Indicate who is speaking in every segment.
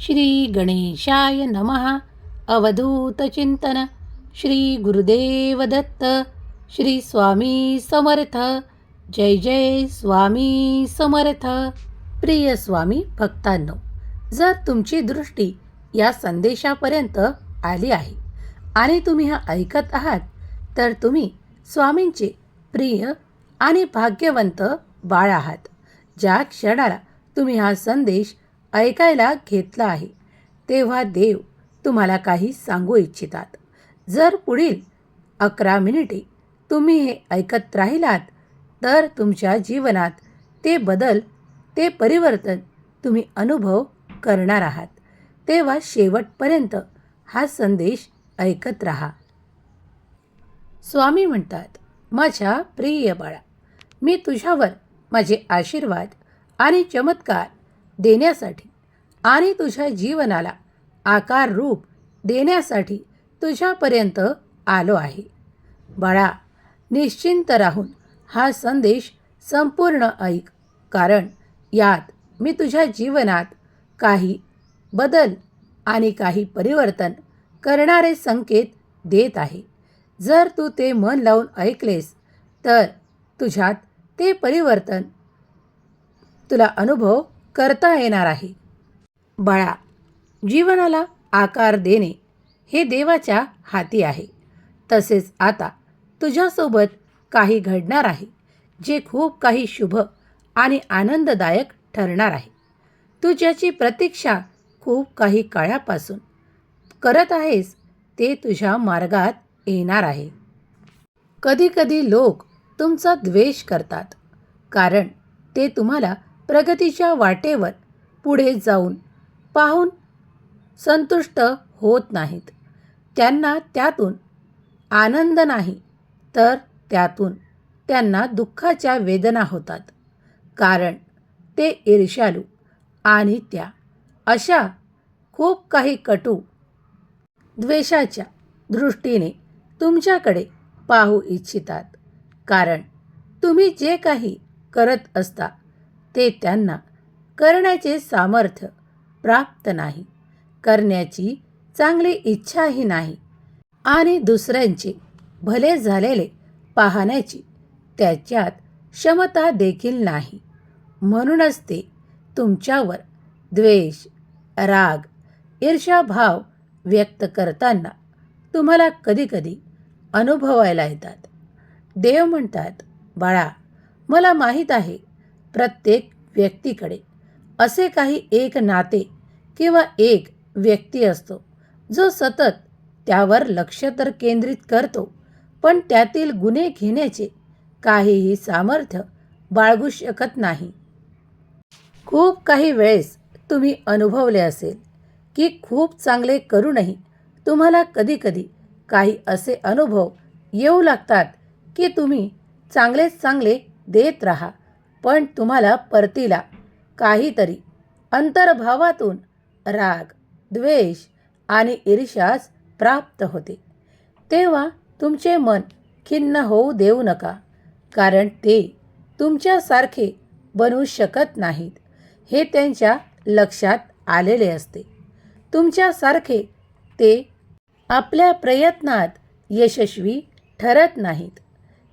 Speaker 1: श्री गणेशाय नमः अवधूतचिंतन श्री गुरुदेव दत्त. श्री स्वामी समर्थ. जय जय स्वामी समर्थ. प्रिय स्वामी भक्तांनो जर तुमची दृष्टी या संदेशापर्यंत आली आहे आणि तुम्ही हा ऐकत आहात तर तुम्ही स्वामींचे प्रिय आणि भाग्यवंत बाळ आहात. ज्या क्षणाला तुम्ही हा संदेश ऐकायला घेतला आहे. तेव्हा देव तुम्हाला काही सांगू इच्छितात. जर पुढील अकरा मिनिटे तुम्ही हे ऐकत राहिलात तर तुमच्या जीवनात ते बदल ते परिवर्तन तुम्ही अनुभव करणार आहात. तेव्हा शेवटपर्यंत हा संदेश ऐकत राहा. स्वामी म्हणतात माझ्या प्रिय बाळा मी तुझ्यावर माझे आशीर्वाद आणि चमत्कार देण्यासाठी आणि तुझ्या जीवनाला आकार रूप देण्यासाठी तुझ्यापर्यंत आलो आहे. बाळा निश्चिंत राहून हा संदेश संपूर्ण ऐक कारण यात मी तुझ्या जीवनात काही बदल आणि काही परिवर्तन करणारे संकेत देत आहे. जर तू ते मन लावून ऐकलेस तर तुझ्यात ते परिवर्तन तुला अनुभव करता येणार आहे. बाळा जीवनाला आकार देणे हे देवाच्या हाती आहे. तसेच आता तुझ्यासोबत काही घडणार आहे जे खूप काही शुभ आणि आनंददायक ठरणार आहे. तू ज्याची प्रतीक्षा खूप काही काळापासून करत आहेस ते तुझ्या मार्गात येणार आहे. कधीकधी लोक तुमचा द्वेष करतात कारण ते तुम्हाला प्रगतीच्या वाटेवर पुढे जाऊन पाहून संतुष्ट होत नाहीत. त्यांना त्यातून आनंद नाही तर त्यातून त्यांना दुःखाच्या वेदना होतात. कारण ते ईर्ष्यालू आणि त्या अशा खूप काही कटू द्वेषाच्या दृष्टीने तुमच्याकडे पाहू इच्छितात. कारण तुम्ही जे काही करत असता ते त्यांना करण्याचे सामर्थ्य प्राप्त नाही. करण्याची चांगली इच्छाही नाही. आणि दुसऱ्यांचे भले झालेले पाहण्याची त्याच्यात क्षमता देखील नाही. म्हणूनच ते तुमच्यावर द्वेष राग ईर्ष्याभाव व्यक्त करताना तुम्हाला कधीकधी अनुभवायला येतात. देव म्हणतात बाळा मला माहीत आहे प्रत्येक व्यक्तीकडे. असे काही एक नाते किंवा एक व्यक्ती असतो जो सतत त्यावर लक्ष तर केंद्रित करतो पण त्यातील गुन्हे घेण्याचे काहीही सामर्थ्य बाळगू शकत नाही. खूप काही वेळेस तुम्ही अनुभवले असेल की खूप चांगले करूनही तुम्हाला कधीकधी काही असे अनुभव येऊ लागतात की तुम्ही चांगलेच चांगले देत राहा. पण तुम्हाला परतीला काहीतरी अंतर्भावातून राग द्वेष आणि ईर्ष्यास प्राप्त होते. तेव्हा तुमचे मन खिन्न होऊ देऊ नका कारण ते तुमच्यासारखे बनवू शकत नाहीत. हे त्यांच्या लक्षात आलेले असते. तुमच्यासारखे ते आपल्या प्रयत्नात यशस्वी ठरत नाहीत.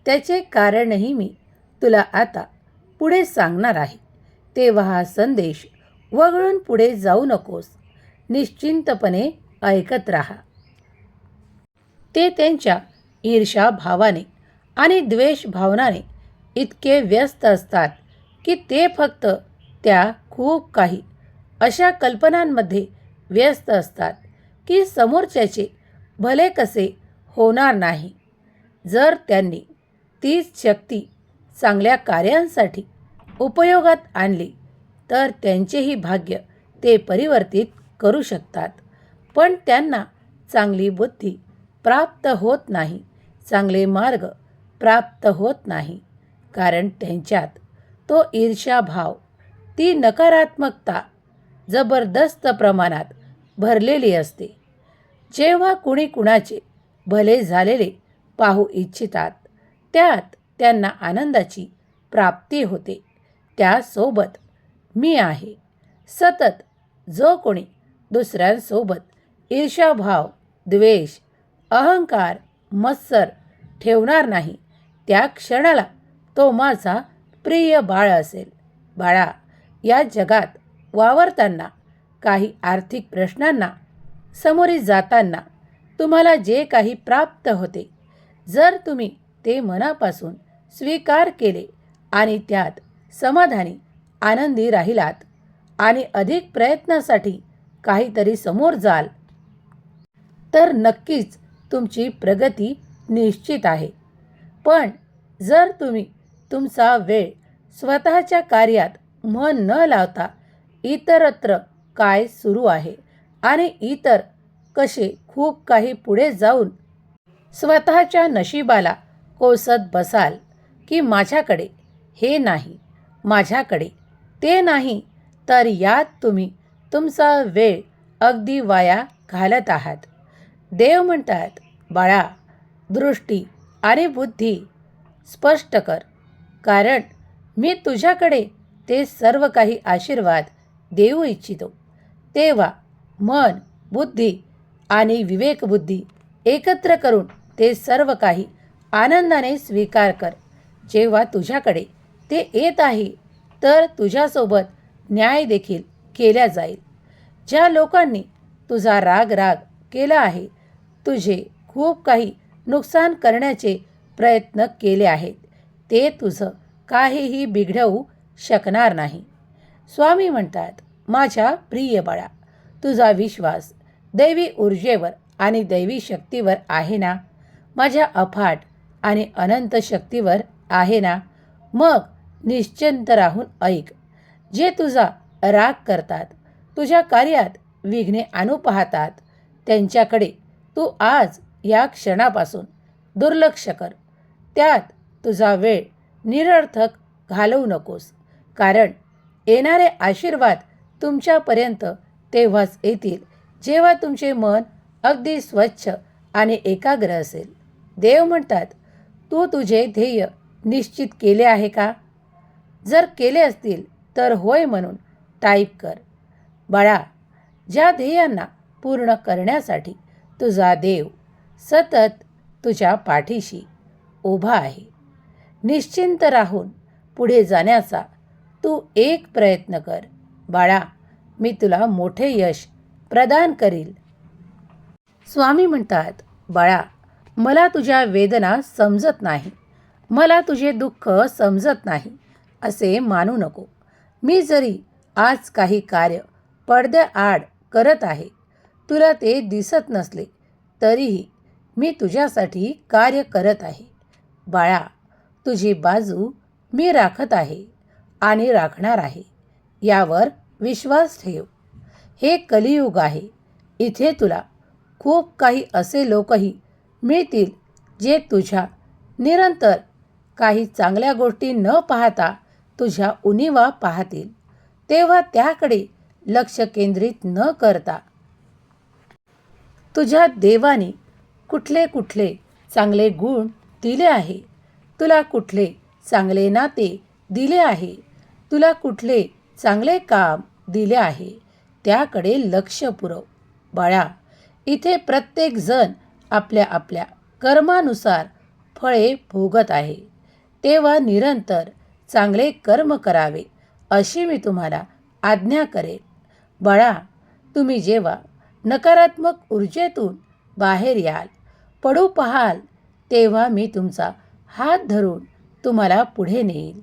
Speaker 1: त्याचे कारणही मी तुला आता पुढे सांगणार आहे. तेव्हा हा संदेश वगळून पुढे जाऊ नकोस. निश्चिंतपणे ऐकत राहा. ते त्यांच्या ईर्षा भावाने आणि द्वेष भावनाने इतके व्यस्त असतात की ते फक्त त्या खूप काही अशा कल्पनांमध्ये व्यस्त असतात की समोरच्याचे भले कसे होणार नाही. जर त्यांनी तीच शक्ती चांगल्या कार्यांसाठी उपयोगात आणली तर त्यांचेही भाग्य ते परिवर्तित करू शकतात. पण त्यांना चांगली बुद्धी प्राप्त होत नाही चांगले मार्ग प्राप्त होत नाही कारण त्यांच्यात तो ईर्ष्याभाव ती नकारात्मकता जबरदस्त प्रमाणात भरलेली असते. जेव्हा कुणी कुणाचे भले झालेले पाहू इच्छितात त्यात त्यांना आनंदाची प्राप्ती होते. त्यासोबत. मी आहे. सतत. जो कोणी दुसऱ्यांसोबत. ईर्ष्याभाव द्वेष अहंकार मत्सर ठेवणार नाही. त्या क्षणाला तो माझा प्रिय बाळ असेल. बाळा या जगात वावरताना काही आर्थिक प्रश्नांना सामोरे जाताना तुम्हाला जे काही प्राप्त होते जर तुम्ही ते मनापासून स्वीकार केले आणि त्यात समाधानी आनंदी राहिलात आणि अधिक प्रयत्नासाठी काहीतरी समोर जाल. तर नक्कीच तुमची प्रगती निश्चित आहे. पण जर तुम्ही तुमचा वेळ स्वतःच्या कार्यात मन न लावता इतरत्र काय सुरू आहे आणि इतर कसे खूप काही पुढे जाऊन स्वतःच्या नशिबाला कोसत बसाल की माझ्याकडे हे नाही माझ्याकडे. ते नाही तर यात तुम्ही तुमचा वेळ अगदी वाया घालत आहात. देव म्हणतात बाळा दृष्टी आणि बुद्धी स्पष्ट कर कारण मी तुझ्याकडे ते सर्व काही आशीर्वाद देऊ इच्छितो. तेव्हा मन बुद्धी आणि विवेकबुद्धी एकत्र करून ते सर्व काही आनंदाने स्वीकार कर. जेव्हा तुझ्याकडे ते येत आहे तर तुझ्यासोबत न्याय देखील केल्या जाईल. ज्या लोकांनी तुझा राग राग केला आहे तुझे खूप काही नुकसान करण्याचे प्रयत्न केले आहेत ते तुझं काहीही बिघडवू शकणार नाही. स्वामी म्हणतात माझ्या प्रिय बाळा तुझा विश्वास दैवी ऊर्जेवर आणि दैवी शक्तीवर आहे ना? माझ्या अफाट आणि अनंत शक्तीवर आहे ना? मग निश्चिंत राहून ऐक. जे तुझा राग करतात तुझ्या कार्यात विघ्ने आणू पाहतात त्यांच्याकडे तू आज या क्षणापासून दुर्लक्ष कर. त्यात तुझा वेळ निरर्थक घालवू नकोस कारण येणारे आशीर्वाद तुमच्यापर्यंत तेव्हाच येतील जेव्हा तुमचे मन अगदी स्वच्छ आणि एकाग्र असेल. देव म्हणतात तू तुझे ध्येय निश्चित केले आहे का? जर केले असतील तर होय म्हणून टाईप कर. बाळा ज्या ध्येयांना पूर्ण करण्यासाठी तुझा देव सतत तुझ्या पाठीशी उभा आहे निश्चिंत राहून पुढे जाण्याचा तू एक प्रयत्न कर. बाळा मी तुला मोठे यश प्रदान करील. स्वामी म्हणतात बाळा मला तुझ्या वेदना समजत नाही. मला तुझे दुःख समजत नाही. असे मानू नको. मी जरी आज काही कार्य पडद्याआड करत आहे तुला ते दिसत नसले तरीही मी तुझ्यासाठी कार्य करत आहे. बाळा तुझी बाजू मी राखत आहे आणि राखणार आहे यावर विश्वास ठेव. हे कलियुग आहे. इथे तुला खूप काही असे लोकही मिळतील जे तुझ्या निरंतर काही चांगल्या गोष्टी न पाहता तुझ्या उणीवा पाहतील. तेव्हा त्याकडे लक्ष केंद्रित न करता तुझ्या देवाने कुठले कुठले चांगले गुण दिले आहे? तुला कुठले चांगले नाते दिले आहे? तुला कुठले चांगले काम दिले आहे? त्याकडे लक्ष पुरव. बाळा इथे प्रत्येकजण आपल्या आपल्या कर्मानुसार फळे भोगत आहे. तेव्हा निरंतर चांगले कर्म करावे अशी मी तुम्हाला आज्ञा करेन. बाळा तुम्ही जेव्हा नकारात्मक ऊर्जेतून बाहेर याल पडू पाहाल तेव्हा मी तुमचा हात धरून तुम्हाला पुढे नेईल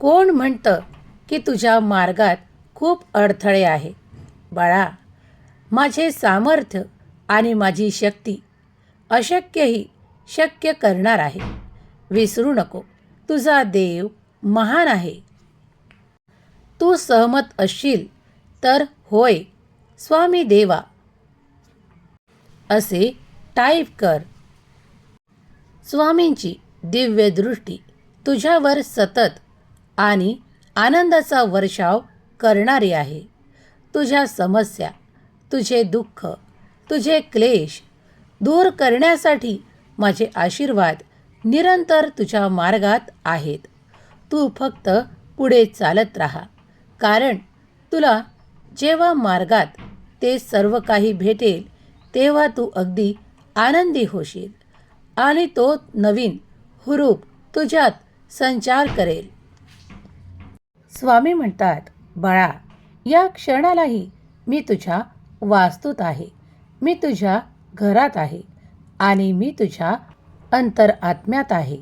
Speaker 1: कोण म्हणतं की तुझ्या मार्गात खूप अडथळे आहे? बाळा माझे सामर्थ्य आणि माझी शक्ती अशक्यही शक्य करणार आहे. विसरू नको. तुझा देव महान आहे. तू सहमत असशील तर होय स्वामी देवा. असे टाईप कर. स्वामींची दिव्य दृष्टी तुझ्यावर सतत आणि आनंदाचा वर्षाव करणारी आहे. तुझ्या समस्या तुझे दुःख तुझे क्लेश दूर करण्यासाठी माझे आशीर्वाद निरंतर तुझ्या मार्गात आहेत. तू फक्त पुढे चालत राहा. कारण तुला जेव्हा मार्गात ते सर्व काही भेटेल तेव्हा तू अगदी आनंदी होशील आणि तो नवीन हुरूप तुझ्यात संचार करेल. स्वामी म्हणतात बाळा या क्षणालाही मी तुझ्या वास्तूत आहे. मी तुझ्या घरात आहे आणि मी तुझ्या अंतर आत्म्यात आहे.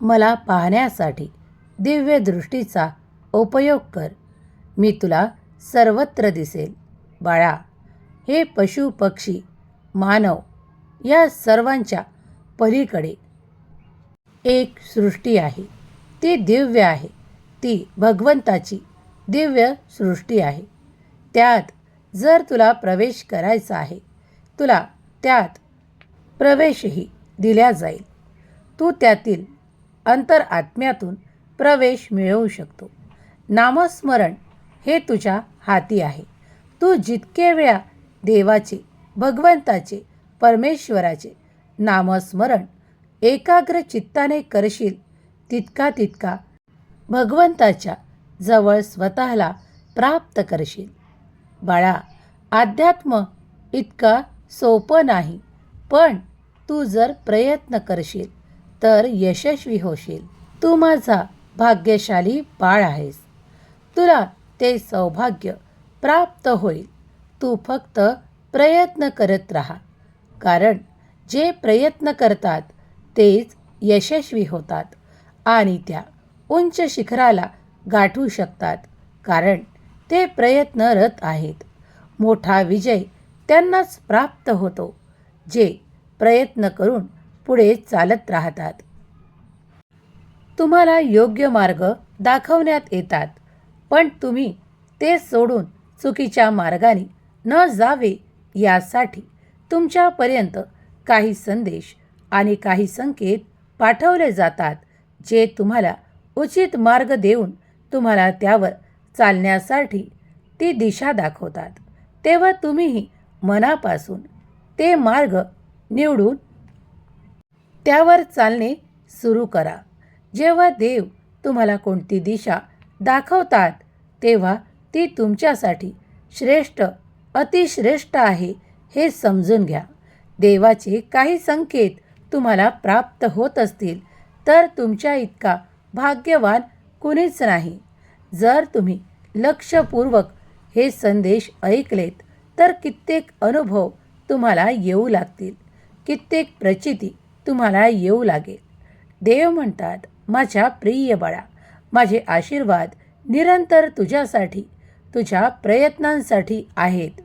Speaker 1: मला पाहण्यासाठी दिव्य दृष्टीचा उपयोग कर. मी तुला सर्वत्र दिसेल. बाळा हे पशु पक्षी मानव या सर्वांच्या पलीकडे एक सृष्टी आहे. ती दिव्य आहे. ती भगवंताची दिव्य सृष्टी आहे. त्यात जर तुला प्रवेश करायचा आहे तुला त्यात प्रवेशही दिल्या जाईल. तू त्यातील अंतर आत्म्यातून प्रवेश मिळवू शकतो. नामस्मरण हे तुझ्या हाती आहे. तू जितके वेळा देवाचे भगवंताचे परमेश्वराचे नामस्मरण एकाग्र चित्ताने करशील तितका तितका भगवंताच्या जवळ स्वतःला प्राप्त करशील. बाळा अध्यात्म इतका सोपं नाही पण तू जर प्रयत्न करशील तर यशस्वी होशील. तू माझा भाग्यशाली बाळ आहेस. तुला ते सौभाग्य प्राप्त होईल. तू फक्त प्रयत्न करत राहा. कारण जे प्रयत्न करतात तेच यशस्वी होतात आणि त्या उंच शिखराला गाठू शकतात कारण ते प्रयत्नरत आहेत. मोठा विजय त्यांनाच प्राप्त होतो जे प्रयत्न करून पुढे चालत राहतात. तुम्हाला योग्य मार्ग दाखवण्यात येतात पण तुम्ही ते सोडून चुकीच्या मार्गाने न जावे यासाठी तुमच्यापर्यंत काही संदेश आणि काही संकेत पाठवले जातात जे तुम्हाला उचित मार्ग देऊन तुम्हाला त्यावर चालण्यासाठी ती दिशा दाखवतात. तेव्हा तुम्हीही मनापासून ते मार्ग निवडून त्यावर चालणे सुरू करा. जेव्हा देव तुम्हाला कोणती दिशा दाखवतात तेव्हा ती तुमच्यासाठी श्रेष्ठ अतिश्रेष्ठ आहे हे समजून घ्या. देवाचे काही संकेत तुम्हाला प्राप्त होत असतील तर तुमच्या इतका भाग्यवान कुणीच नाही. जर तुम्ही लक्षपूर्वक हे संदेश ऐकलेत तर कित्येक अनुभव तुम्हाला येऊ लागतील. कित्येक प्रचिती तुम्हाला येऊ लागेल. देव म्हणतात माझ्या प्रिय बाळा माझे आशीर्वाद निरंतर तुझ्यासाठी तुझ्या प्रयत्नांसाठी आहेत.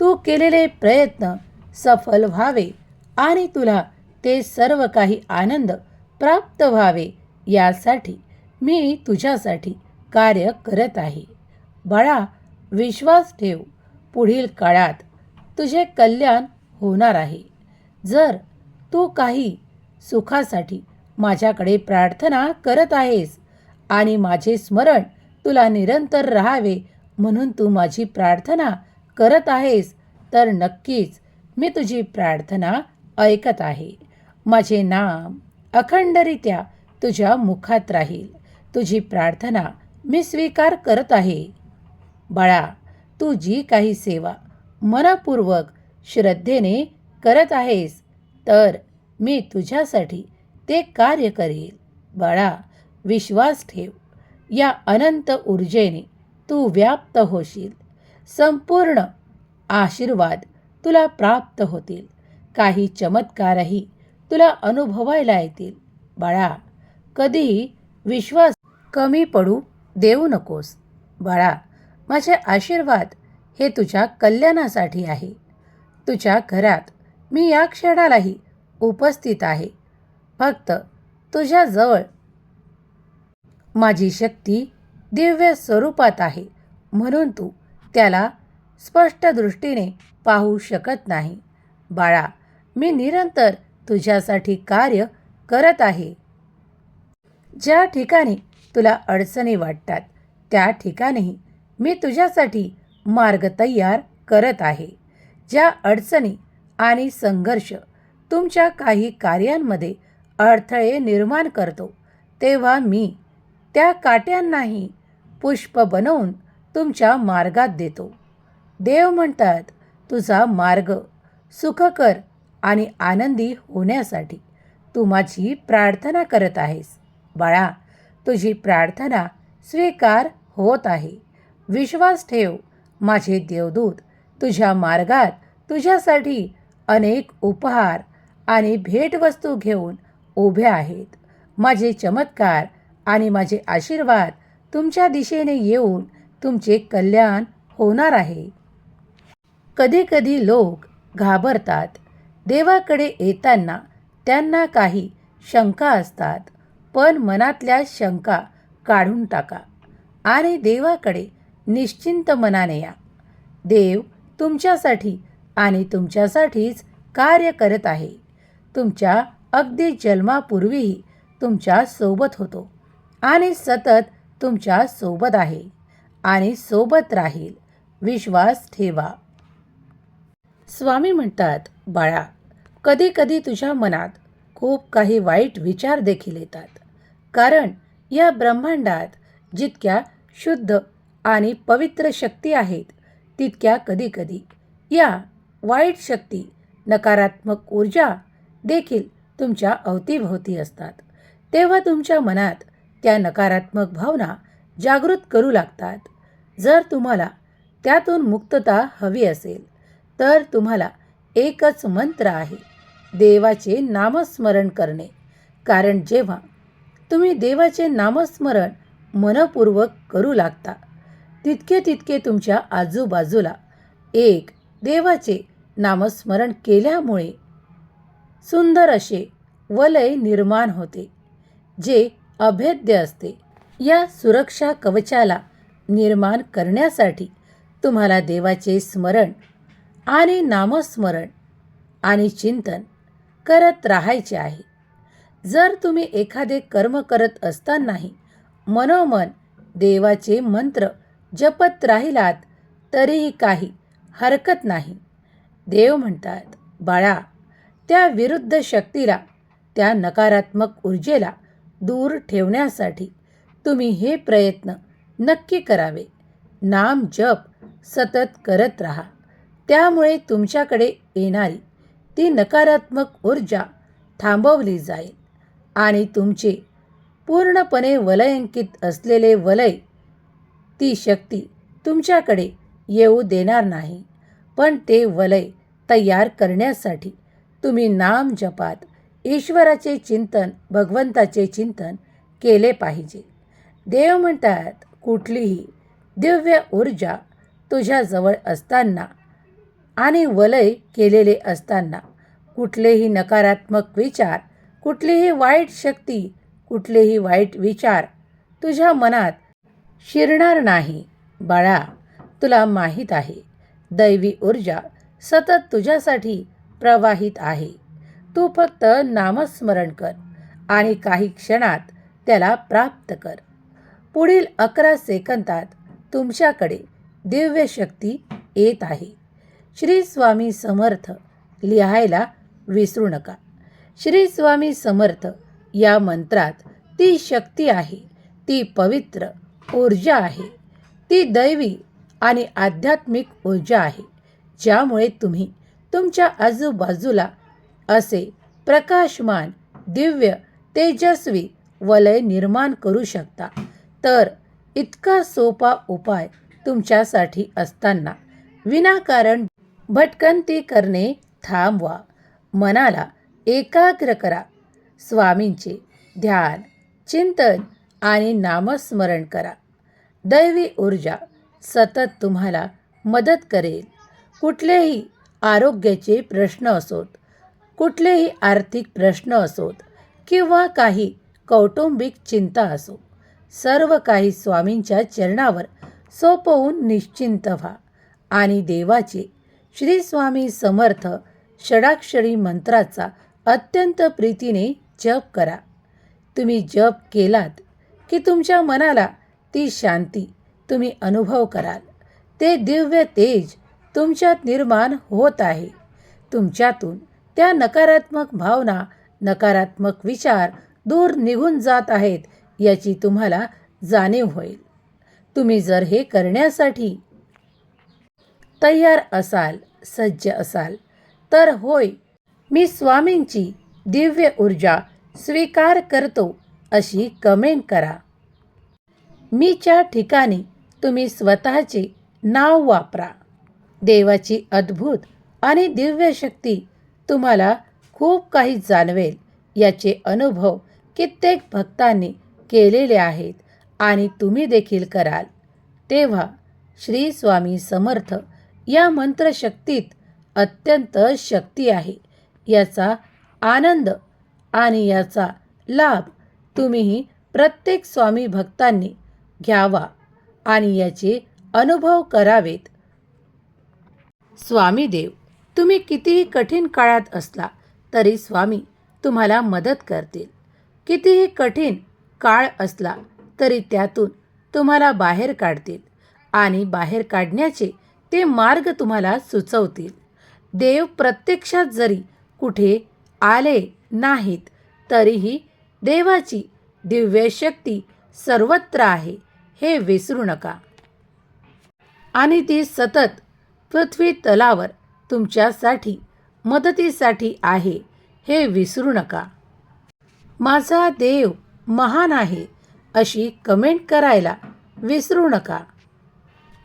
Speaker 1: तू केलेले प्रयत्न सफल व्हावे आणि तुला ते सर्व काही आनंद प्राप्त व्हावे. यासाठी मी तुझ्यासाठी कार्य करत आहे. बाळा विश्वास ठेव. पुढील काळात तुझे कल्याण होणार आहे. जर तू काही सुखासाठी माझ्याकडे प्रार्थना करत आहेस आणि माझे स्मरण तुला निरंतर राहावे म्हणून तू माझी प्रार्थना करत आहेस तर नक्कीच मी तुझी प्रार्थना ऐकत आहे. माझे नाम अखंडरित्या तुझ्या मुखात राहील. तुझी प्रार्थना मी स्वीकार करत आहे. बाळा तू जी काही सेवा मनपूर्वक श्रद्धेने करत आहेस तर मी तुझ्यासाठी ते कार्य करेल बाळा विश्वास ठेव. या अनंत ऊर्जेने तू व्याप्त होशील. संपूर्ण आशीर्वाद तुला प्राप्त होतील. काही चमत्कारही तुला अनुभवायला येतील. बाळा कधीही विश्वास कमी पडू देऊ नकोस. बाळा माझे आशीर्वाद हे तुझ्या कल्याणासाठी आहे. तुझ्या घरात मी या क्षणालाही उपस्थित आहे. फक्त तुझ्याजवळ माझी शक्ती दिव्य स्वरूपात आहे म्हणून तू त्याला स्पष्ट दृष्टीने पाहू शकत नाही. बाळा मी निरंतर तुझ्यासाठी कार्य करत आहे. ज्या ठिकाणी तुला अडचणी वाटतात त्या ठिकाणीही मी तुझ्यासाठी मार्ग तयार करत आहे. ज्या अडचणी आणि संघर्ष तुमच्या काही कार्यांमध्ये अडथळे निर्माण करतो. तेव्हा मी त्या काट्यांनाही पुष्प बनवून तुमच्या मार्गात देतो. देव म्हणतात तुझा मार्ग सुखकर आणि आनंदी होण्यासाठी तू माझी प्रार्थना करत आहेस. बाळा तुझी प्रार्थना स्वीकार होत आहे. विश्वास ठेव माझे देवदूत तुझ्या मार्गात तुझ्यासाठी अनेक उपहार आणि भेटवस्तू घेऊन उभे आहेत. माझे चमत्कार आणि माझे आशीर्वाद तुमच्या दिशेने येऊन तुमचे कल्याण होणार आहे. कधीकधी लोक घाबरतात. देवाकडे येताना त्यांना काही शंका असतात. पण मनातल्या शंका काढून टाका आणि देवाकडे निश्चिंत मनाने या. देव तुमच्यासाठी आणि तुमच्यासाठीच कार्य करत आहे. तुमच्या अगदी जन्मापूर्वीही तुमच्यासोबत होतो आणि सतत तुमच्यासोबत आहे आणि सोबत राहील. विश्वास ठेवा. स्वामी म्हणतात बाळा कधीकधी तुझ्या मनात खूप काही वाईट विचार देखील येतात. कारण या ब्रह्मांडात जितक्या शुद्ध आणि पवित्र शक्ती आहेत तितक्या कधीकधी या वाईट शक्ती नकारात्मक ऊर्जा देखील तुमच्या अवतीभोवती असतात. तेव्हा तुमच्या मनात त्या नकारात्मक भावना जागृत करू लागतात. जर तुम्हाला त्यातून मुक्तता हवी असेल तर तुम्हाला एकच मंत्र आहे देवाचे नामस्मरण करणे. कारण जेव्हा तुम्ही देवाचे नामस्मरण मनपूर्वक करू लागता तितके तितके तुमच्या आजूबाजूला एक देवाचे नामस्मरण केल्यामुळे सुंदर असे वलय निर्माण होते जे अभेद्य असते. या सुरक्षा कवचाला निर्माण करण्यासाठी तुम्हाला देवाचे स्मरण आणि नामस्मरण आणि चिंतन करत राहायचे आहे. जर तुम्ही एखादे कर्म करत असतानाही मनोमन देवाचे मंत्र जपत राहिलात तरीही काही हरकत नाही. देव म्हणतात बाळा त्या विरुद्ध शक्तीला त्या नकारात्मक ऊर्जेला दूर ठेवण्यासाठी तुम्ही हे प्रयत्न नक्की करावे. नाम जप सतत करत राहा. त्यामुळे तुमच्याकडे येणारी ती नकारात्मक ऊर्जा थांबवली जाईल आणि तुमचे पूर्णपणे वलयांकित असलेले वलय ती शक्ती तुमच्याकडे येऊ देणार नाही. पण ते वलय तयार करण्यासाठी तुम्ही नाम जपात ईश्वराचे चिंतन भगवंताचे चिंतन केले पाहिजे. देव म्हणतात कुठलीही दिव्य ऊर्जा तुझ्याजवळ असताना आणि वलय केलेले असताना कुठलेही नकारात्मक विचार कुठलीही वाईट शक्ती कुठलेही वाईट विचार तुझ्या मनात शिरणार नाही. बाळा तुला माहीत आहे दैवी ऊर्जा सतत तुझ्यासाठी प्रवाहित आहे. तू फक्त नामस्मरण कर आणि काही क्षणात त्याला प्राप्त कर. पुढील अकरा सेकंदात तुमच्याकडे दिव्य शक्ती येत आहे. श्री स्वामी समर्थ लिहायला विसरू नका. श्री स्वामी समर्थ या मंत्रात ती शक्ती आहे ती पवित्र ऊर्जा आहे ती दैवी आणि आध्यात्मिक ऊर्जा आहे. ज्यामुळे तुम्ही तुमच्या आजूबाजूला असे प्रकाशमान दिव्य तेजस्वी वलय निर्माण करू शकता. तर इतका सोपा उपाय तुमच्यासाठी असताना विनाकारण भटकंती करणे थांबवा. मनाला एकाग्र करा. स्वामींचे ध्यान चिंतन आणि नामस्मरण करा. दैवी ऊर्जा सतत तुम्हाला मदत करेल. कुठलेही आरोग्याचे प्रश्न असोत कुठलेही आर्थिक प्रश्न असोत किंवा काही कौटुंबिक चिंता असो सर्व काही स्वामींच्या चरणावर सोपवून निश्चिंत व्हा आणि देवाचे श्री स्वामी समर्थ षडाक्षरी मंत्राचा अत्यंत प्रीतीने जप करा. तुम्ही जप केलात की तुमच्या मनाला ती शांती तुम्ही अनुभव कराल. ते दिव्य तेज तुमच्यात निर्माण होत आहे. तुमच्यातून त्या नकारात्मक भावना नकारात्मक विचार दूर निघून जात आहेत याची तुम्हाला जाणीव होईल. तुम्ही जर हे करण्यासाठी तयार असाल सज्ज असाल तर होय मी स्वामींची दिव्य ऊर्जा स्वीकार करतो अशी कमेंट करा. मीच्या ठिकाणी तुम्ही स्वतःचे नाव वापरा. देवाची अद्भुत आणि दिव्य शक्ती तुम्हाला खूप काही जाणवेल. याचे अनुभव कित्येक भक्तांनी केलेले आहेत आणि तुम्ही देखील कराल. तेव्हा श्री स्वामी समर्थ या मंत्रशक्तीत अत्यंत शक्ती आहे. याचा आनंद आणि याचा लाभ तुम्हीही प्रत्येक स्वामी भक्तांनी घ्यावा आणि याचे अनुभव करावेत. स्वामी देव तुम्ही कितीही कठीण काळात असला तरी स्वामी तुम्हाला मदत करतील. कितीही कठीण काळ असला तरी त्यातून तुम्हाला बाहेर काढतील आणि बाहेर काढण्याचे ते मार्ग तुम्हाला सुचवतील. देव प्रत्यक्षात जरी कुठे आले नाहीत तरीही देवाची दिव्य शक्ती सर्वत्र आहे हे विसरू नका. आणि ती सतत पृथ्वी तलावर तुमच्यासाठी मदतीसाठी आहे हे विसरू नका. माझा देव महान आहे अशी कमेंट करायला विसरू नका.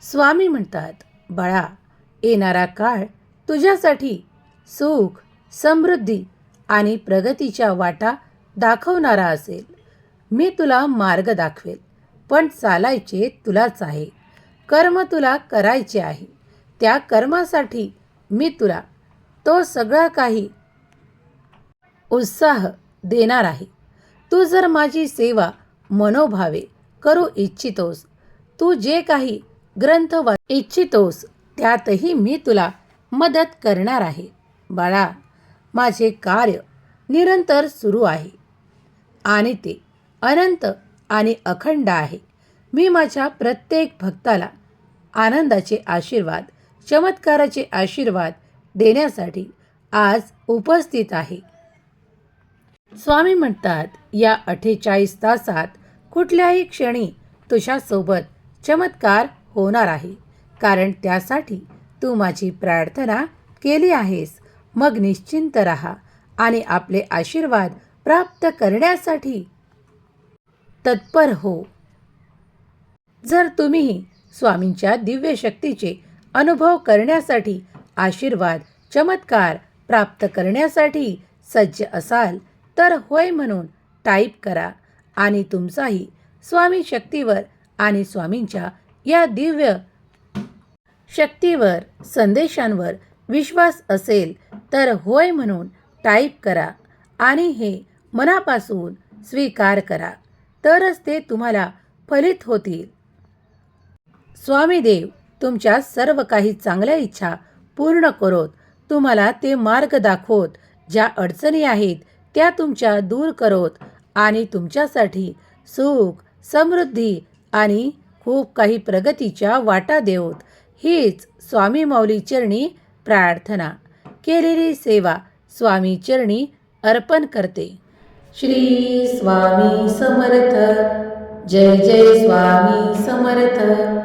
Speaker 1: स्वामी म्हणतात बाळा येणारा काळ तुझ्यासाठी सुख समृद्धी आणि प्रगतीच्या वाटा दाखवणारा असेल. मी तुला मार्ग दाखवेल पण चालायचे तुलाच आहे कर्म तुला करायचे आहे. त्या कर्मासाठी मी तुला तो सगळा काही उत्साह देणार आहे. तू जर माझी सेवा मनोभावे करू इच्छितोस तू जे काही ग्रंथ वा इच्छितोस त्यातही मी तुला मदत करणार आहे. बाळा माझे कार्य निरंतर सुरू आहे आणि ते अनंत आणि अखंड आहे. मी माझ्या प्रत्येक भक्ताला आनंदाचे आशीर्वाद चमत्काराचे आशीर्वाद देण्यासाठी आज उपस्थित आहे. स्वामी म्हणतात या अठ्ठेचाळीस तासात कुठल्याही क्षणी तुझ्यासोबत चमत्कार होणार आहे. कारण त्यासाठी तू माझी प्रार्थना केली आहेस. मग निश्चिंत राहा आणि आपले आशीर्वाद प्राप्त करण्यासाठी तत्पर हो. जर तुम्हीही स्वामींच्या दिव्य शक्तीचे अनुभव करण्यासाठी आशीर्वाद चमत्कार प्राप्त करण्यासाठी सज्ज असाल तर होय म्हणून टाईप करा आणि तुमचाही स्वामी शक्तीवर आणि स्वामींच्या या दिव्य शक्तीवर संदेशांवर विश्वास असेल तर होय म्हणून टाईप करा आणि हे मनापासून स्वीकार करा. तरच ते तुम्हाला फलित होतील. स्वामी देव तुमच्या सर्व काही चांगल्या इच्छा पूर्ण करोत. तुम्हाला ते मार्ग दाखवत. ज्या अडचणी आहेत त्या तुमच्या दूर करोत आणि तुमच्यासाठी सुख समृद्धी आणि खूप काही प्रगतीच्या वाटा देवत. हीच स्वामी मौली चरणी प्रार्थना. केलेली सेवा स्वामी चरणी अर्पण करते. श्री स्वामी समर्थ. जय जय स्वामी समर्थ.